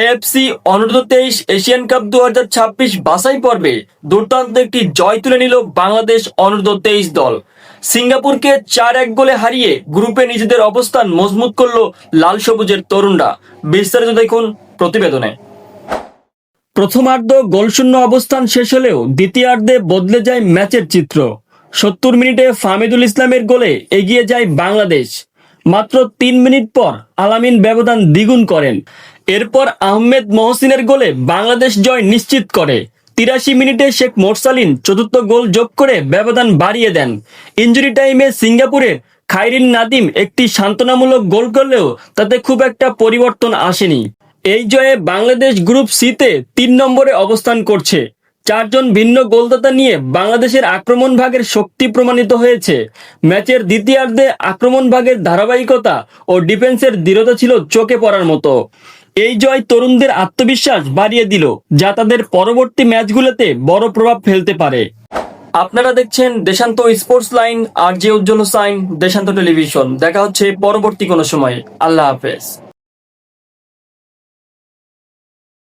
AFC অনূর্ধ্ব তেইশ Asian cup দু হাজার ছাব্বিশ বাছাই পর্বে দুর্দান্ত একটি জয় তুলে নিল বাংলাদেশ অনূর্ধ্ব তেইশ দল। সিঙ্গাপুরকে চার এক গোলে হারিয়ে গ্রুপে নিজেদের অবস্থান মজবুত করল লাল সবুজের তরুণরা। বিস্তারিত দেখুন প্রতিবেদনে। প্রথমার্ধ গোলশূন্য অবস্থান শেষ হলেও দ্বিতীয়ার্ধে বদলে যায় ম্যাচের চিত্র। সত্তর মিনিটে ফামিদুল ইসলামের গোলে এগিয়ে যায় বাংলাদেশ। মাত্র তিন মিনিট পর আলামিন ব্যবধান দ্বিগুণ করেন। এরপর আহমেদ মহসিনের গোলে বাংলাদেশ জয় নিশ্চিত করে। তিরাশি মিনিটে শেখ মোরসালিন চতুর্থ গোল যোগ করে ব্যবধান বাড়িয়ে দেন। ইঞ্জুরি টাইমে সিঙ্গাপুরের খাইরিন নাদিম একটি সান্ত্বনামূলক গোল করলেও তাতে খুব একটা পরিবর্তন আসেনি। এই জয়ে বাংলাদেশ গ্রুপ সিতে তিন নম্বরে অবস্থান করছে। চারজন ভিন্ন গোলদাতা নিয়ে বাংলাদেশের আক্রমণ ভাগের শক্তি প্রমাণিত হয়েছে। ম্যাচের দ্বিতীয়ার্ধে আক্রমণ ভাগের ধারাবাহিকতা ও ডিফেন্সের দৃঢ়তা ছিল চোখে পড়ার মতো। এই জয় তরুণদের আত্মবিশ্বাস বাড়িয়ে দিল, যা তাদের পরবর্তী ম্যাচগুলোতে বড় প্রভাব ফেলতে পারে। আপনারা দেখছেন দেশান্ত স্পোর্টস লাইন, আর যে উজ্জ্বল সাইন দেশান্ত টেলিভিশন। দেখা হচ্ছে পরবর্তী কোনো সময়ে। আল্লাহ হাফেজ।